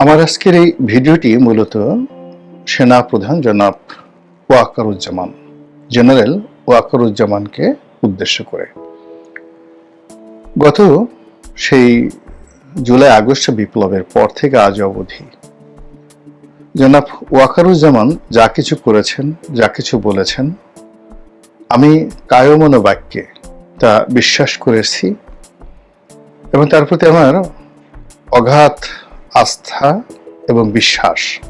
আমার আজকের এই ভিডিওটি মূলত সেনা প্রধান জনাব ওয়াকারুজ্জামান, জেনারেল ওয়াকারুজ্জামানকে উদ্দেশ্য করে। গত সেই জুলাই আগস্ট বিপ্লবের পর থেকে আজ অবধি জনাব ওয়াকারুজ্জামান যা কিছু করেছেন, যা কিছু বলেছেন, আমি কায়মন বাক্যে তা বিশ্বাস করেছি এবং তার প্রতি আমার অগাধ আস্থা এবং বিশ্বাস।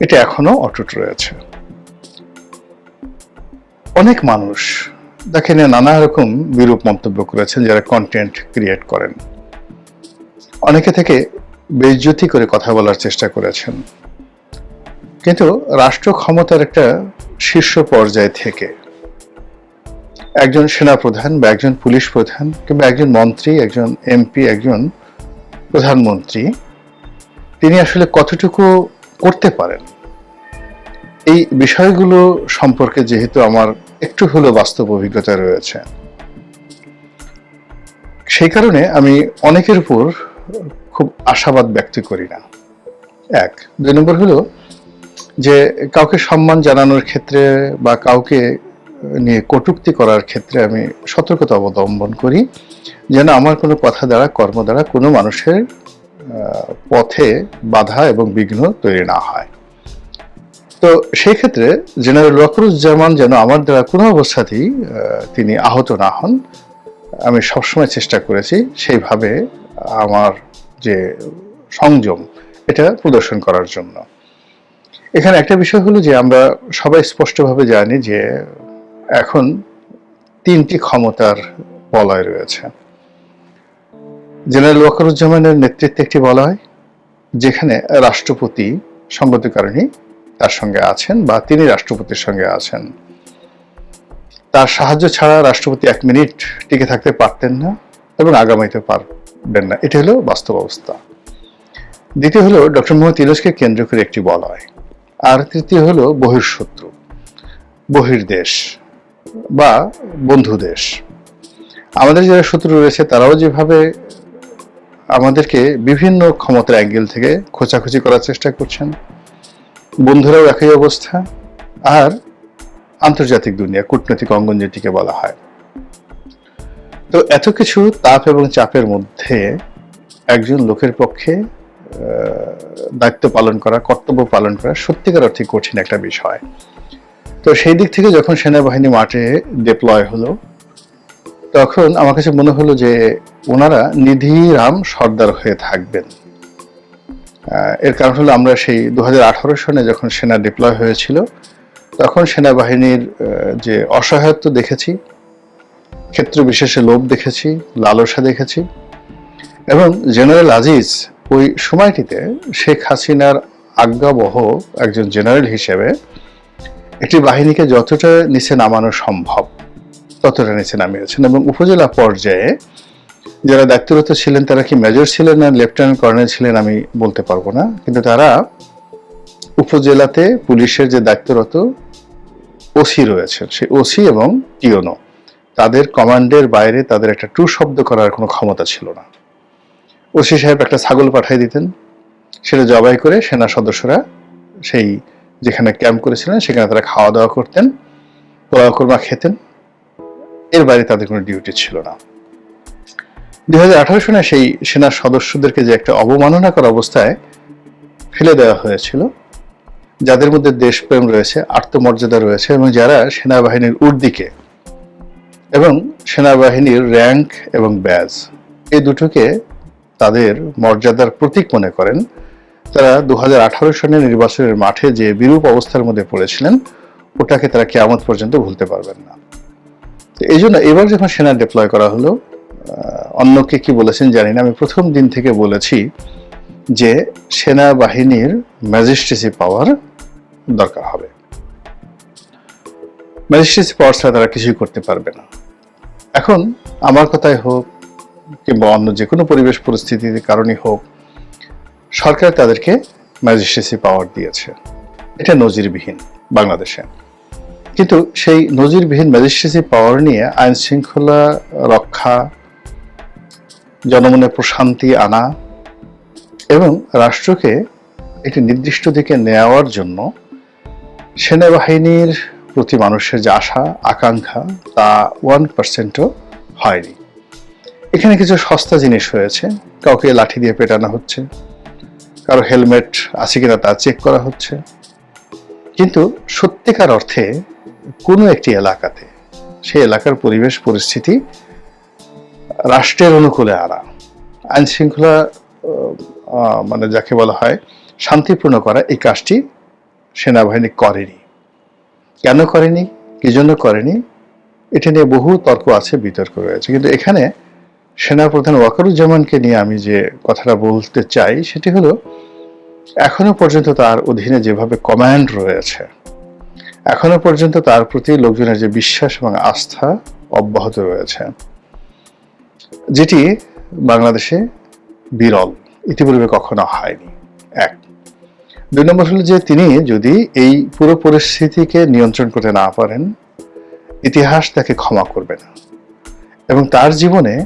এটা এখনও অটুট রয়েছে। অনেক মানুষ নিয়ে নানা রকম বিরূপ মন্তব্য করেছেন যারা কন্টেন্ট ক্রিয়েট করেন। অনেকে থেকে বেজ্জতি করে কথা বলার চেষ্টা করেছেন। কিন্তু রাষ্ট্র ক্ষমতার একটা শীর্ষ পর্যায় থেকে একজন সেনা প্রধান বা একজন পুলিশ প্রধান কিংবা একজন মন্ত্রী, একজন এমপি, একজন প্রধানমন্ত্রী, তিনি আসলে কতটুকু করতে পারেন? এই বিষয়গুলো সম্পর্কে যেহেতু আমার একটু হলেও বাস্তব অভিজ্ঞতা রয়েছে। সেই কারণে আমি অনেকের উপর খুব আশাবাদ ব্যক্ত করি না। এক, দুই নম্বর হলো যে কাউকে সম্মান জানানোর ক্ষেত্রে বা কাউকে নিয়ে কটূক্তি করার ক্ষেত্রে আমি সতর্কতা অবলম্বন করি, যেন আমার কোনো কথা দ্বারা, কর্ম দ্বারা কোনো মানুষের পথে বাধা এবং বিঘ্ন তৈরি না হয়। তো সেই ক্ষেত্রে জেনারেল ওয়াকরুজ্জামান যেন আমার দ্বারা কোনো অবস্থাতেই তিনি আহত না হন, আমি সবসময় চেষ্টা করেছি সেইভাবে আমার যে সংযম, এটা প্রদর্শন করার জন্য। এখানে একটা বিষয় হলো যে আমরা সবাই স্পষ্টভাবে জানি যে এখন তিনটি ক্ষমতার বলয় রয়েছে। জেনারেল ওয়াকারুজ্জামানের নেতৃত্বে একটি বলয়, যেখানে রাষ্ট্রপতি সঙ্গত কারণে তার সঙ্গে আছেন বা তিনি রাষ্ট্রপতির সঙ্গে আছেন। তার সাহায্য ছাড়া রাষ্ট্রপতি এক মিনিট টিকে থাকতে পারতেন না এবং আগামীতে পারবেন না। এটা হলো বাস্তব অবস্থা। দ্বিতীয় হলো ডক্টর মোহাম্মদ ইউনুসকে কেন্দ্র করে একটি বলয়। আর তৃতীয় হলো বহির্শত্রু বহির্দেশ। বা বন্ধু দেশ। আমাদের যারা শত্রু রয়েছে, তারাও যেভাবে আমাদেরকে বিভিন্ন ক্ষমতার অ্যাঙ্গেল থেকে খোঁচাখুচি করার চেষ্টা করছেন, বন্ধুরাও একই অবস্থা। আর আন্তর্জাতিক দুনিয়া, কূটনৈতিক অঙ্গন যেটিকে বলা হয়। তো এত কিছু তাপ এবং চাপের মধ্যে একজন লোকের পক্ষে দায়িত্ব পালন করা, কর্তব্য পালন করা সত্যিকার অর্থে কঠিন একটা বিষয়। তো সেই দিক থেকে যখন সেনাবাহিনী মাঠে ডিপ্লয় হলো, তখন আমার কাছে মনে হলো যে ওনারা নিধিরাম সর্দার হয়ে থাকবেন। এর কারণ হলো আমরা সেই দু সনে যখন সেনা ডিপ্লয় হয়েছিল, তখন সেনাবাহিনীর যে অসহায়ত্ব দেখেছি, ক্ষেত্র বিশেষে লোভ দেখেছি, লালসা দেখেছি এবং জেনারেল আজিজ ওই সময়টিতে শেখ হাসিনার আজ্ঞাবহ একজন জেনারেল হিসেবে একটি বাহিনীকে যতটা নিচে নামানো সম্ভব, ততটা নিচে নামিয়েছেন এবং উপজেলা পর্যায়ে যারা দায়িত্বরত ছিলেন, তারা কি মেজর ছিলেন না লেফটেন্যান্ট কর্নেল ছিলেন আমি বলতে পারব না। কিন্তু তারা উপজেলাতে পুলিশের যে দায়িত্বরত ওসি রয়েছেন, সেই ওসি এবং টিওনো, তাদের কমান্ডের বাইরে তাদের একটা টু শব্দ করার কোনো ক্ষমতা ছিল না। ওসি সাহেব একটা ছাগল পাঠিয়ে দিতেন, সেটা জবাই করে সেনা সদস্যরা সেই যেখানে ক্যাম্প করেছিলেন, সেখানে তারা খাওয়া দাওয়া করতেন পোলাও খেতেন। এর বাইরে তাদের কোনো ডিউটি ছিল না। দুই সনে সেই সেনা সদস্যদেরকে যে একটা অবমাননাকর অবস্থায় ফেলে দেওয়া হয়েছিল, যাদের মধ্যে দেশপ্রেম রয়েছে, আত্মমর্যাদা রয়েছে, এবং যারা সেনাবাহিনীর উর্দিকে এবং সেনাবাহিনীর র্যাঙ্ক এবং ব্যাজ এই দুটোকে তাদের মর্যাদার প্রতীক মনে করেন। তারা দু সনের নির্বাচনের মাঠে যে বিরূপ অবস্থার মধ্যে পড়েছিলেন, ওটাকে তারা কেয়ামত পর্যন্ত ভুলতে পারবেন না। তো এই জন্য এবার যখন সেনা ডিপ্লয় করা হলো অন্যকে কি বলেছেন জানি না, আমি প্রথম দিন থেকে বলেছি যে সেনাবাহিনীর ম্যাজিস্ট্রেসি পাওয়ার দরকার হবে। ম্যাজিস্ট্রেসি পাওয়ার ছাড়া তারা কিছুই করতে পারবে না। এখন আমার কথাই হোক কিংবা অন্য যে কোনো পরিবেশ পরিস্থিতির কারণে হোক সরকার তাদেরকে ম্যাজিস্ট্রেসি পাওয়ার দিয়েছে। এটা নজিরবিহীন বাংলাদেশে। কিন্তু সেই নজিরবিহীন ম্যাজিস্ট্রেসি পাওয়ার নিয়ে আইন শৃঙ্খলা রক্ষা, জনমনে প্রশান্তি আনা এবং রাষ্ট্রকে একটি নির্দিষ্ট দিকে নেওয়ার জন্য সেনাবাহিনীর প্রতি মানুষের যে আশা, আকাঙ্ক্ষা, তা ওয়ান পার্সেন্টও হয়নি। এখানে কিছু সস্তা জিনিস হয়েছে। কাউকে লাঠি দিয়ে পেটানো হচ্ছে। কারও হেলমেট আছে কিনা তা চেক করা হচ্ছে। কিন্তু সত্যিকার অর্থে কোনো একটি এলাকাতে সেই এলাকার পরিবেশ, পরিস্থিতি রাষ্ট্রের অনুকূলে আনা আইন শৃঙ্খলা মানে যাকে বলা হয়, শান্তিপূর্ণ করা এই কাজটি সেনাবাহিনী করেনি। কেন করেনি? কি জন্য করেনি? এটা নিয়ে বহু তর্ক আছে, বিতর্ক রয়েছে। কিন্তু এখানে সেনাপ্রধান ওয়াকারুজ্জামানকে নিয়ে আমি যে কথাটা বলতে চাই, সেটি হলো এখনও পর্যন্ত তার অধীনে যেভাবে কমান্ড রয়েছে, এখনও পর্যন্ত তার প্রতি লোকজনের যে বিশ্বাস এবং আস্থা অব্যাহত রয়েছে। যেটি বাংলাদেশে বিরল, ইতিপূর্বে কখনো হয়নি। এক, দুই নম্বর হলো যে তিনি যদি এই পুরো পরিস্থিতিকে নিয়ন্ত্রণ করতে না পারেন, ইতিহাস তাকে ক্ষমা করবে না। এবং তার জীবনে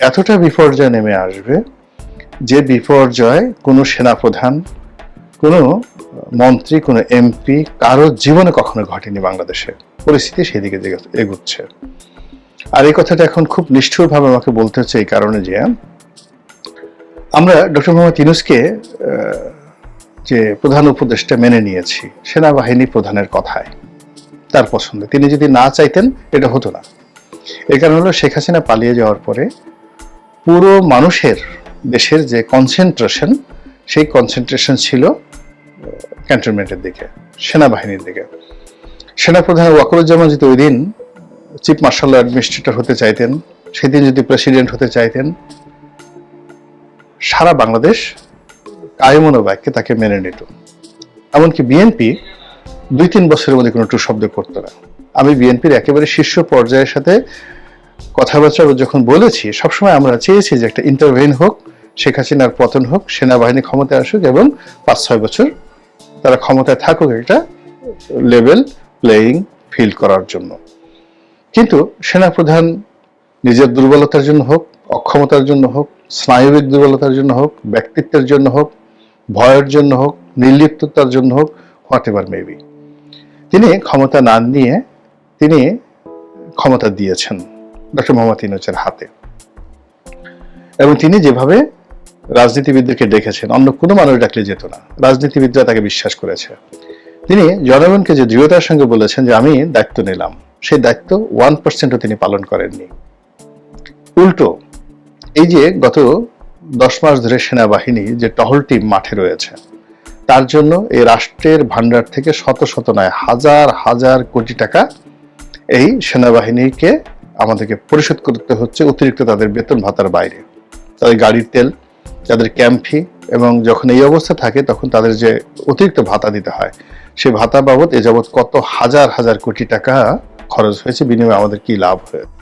এতটা বিপর্যয় নেমে আসবে যে বিপর্যয় কোনো সেনাপ্রধান কোনো মন্ত্রী কোনো এমপি কারও জীবনে কখনো ঘটেনি বাংলাদেশে। পরিস্থিতি সেদিকে দিকে এগুচ্ছে। আর এই কথাটা এখন খুব নিষ্ঠুরভাবে আমাকে বলতে হচ্ছে এই কারণে যে আমরা ডক্টর মোহাম্মদ ইউনুসকে আহ, যে প্রধান উপদেষ্টা মেনে নিয়েছি সেনাবাহিনী প্রধানের কথায় তার পছন্দে। তিনি যদি না চাইতেন এটা হতো না। এর কারণ হলো শেখ হাসিনা পালিয়ে যাওয়ার পরে পুরো মানুষের দেশের যে কনসেন্ট্রেশন সেই কনসেন্ট্রেশন ছিল ক্যান্টনমেন্টের দিকে, সেনাবাহিনীর দিকে। সেনাপ্রধান ওয়াকরুজ্জামান যদি ওই দিন চিফ মার্শাল অ্যাডমিনিস্ট্রেটর হতে চাইতেন সেদিন যদি প্রেসিডেন্ট হতে চাইতেন, সারা বাংলাদেশ কায়মনোবাক্যে তাকে মেনে নিত। এমনকি বিএনপি দুই তিন বছরের মধ্যে কোনো টু শব্দ করতো না। আমি বিএনপির একেবারে শীর্ষ পর্যায়ের সাথে কথাবার্তা যখন বলেছি, সবসময় আমরা চেয়েছি যে একটা ইন্টারভেন হোক, শেখ হাসিনার পতন হোক, সেনাবাহিনী ক্ষমতায় আসুক এবং পাঁচ ছয় বছর তারা ক্ষমতায় থাকুক একটা লেভেল প্লেয়িং ফিল করার জন্য। কিন্তু সেনাপ্রধান নিজের দুর্বলতার জন্য হোক, অক্ষমতার জন্য হোক, স্নায়বিক দুর্বলতার জন্য হোক, ব্যক্তিত্বের জন্য হোক, ভয়ের জন্য হোক, নির্লিপ্ততার জন্য হোক হোয়াট এভার মেবি তিনি ক্ষমতা না নিয়ে তিনি ক্ষমতা দিয়েছেন। ডক্টর মোহাম্মদ ইনুচের হাতে। এবং তিনি যেভাবে রাজনীতিবিদদেরকে ডেকেছেন অন্য কোনো মানুষ ডাকলে যেত না। রাজনীতিবিদরা তাকে বিশ্বাস করেছে। তিনি জনগণকে যে দৃঢ়তার সঙ্গে বলেছেন যে, আমি দায়িত্ব নিলাম। সেই দায়িত্ব ওয়ান পার্সেন্টও তিনি পালন করেননি। উল্টো, এই যে গত দশ মাস ধরে সেনাবাহিনী যে টহল টিম মাঠে রয়েছে, তার জন্য এই রাষ্ট্রের ভান্ডার থেকে শত শত নয়, হাজার হাজার কোটি টাকা এই সেনাবাহিনীকে আমাদেরকে পরিশোধ করতে হচ্ছে, অতিরিক্ত তাদের বেতন ভাতার বাইরে। তাদের গাড়ির তেল, তাদের ক্যাম্প ফি এবং যখন এই অবস্থা থাকে তখন তাদের যে অতিরিক্ত ভাতা দিতে হয় সেই ভাতা বাবদ এ যাবৎ কত হাজার হাজার কোটি টাকা খরচ হয়েছে, বিনিময়ে আমাদের কি লাভ হয়েছে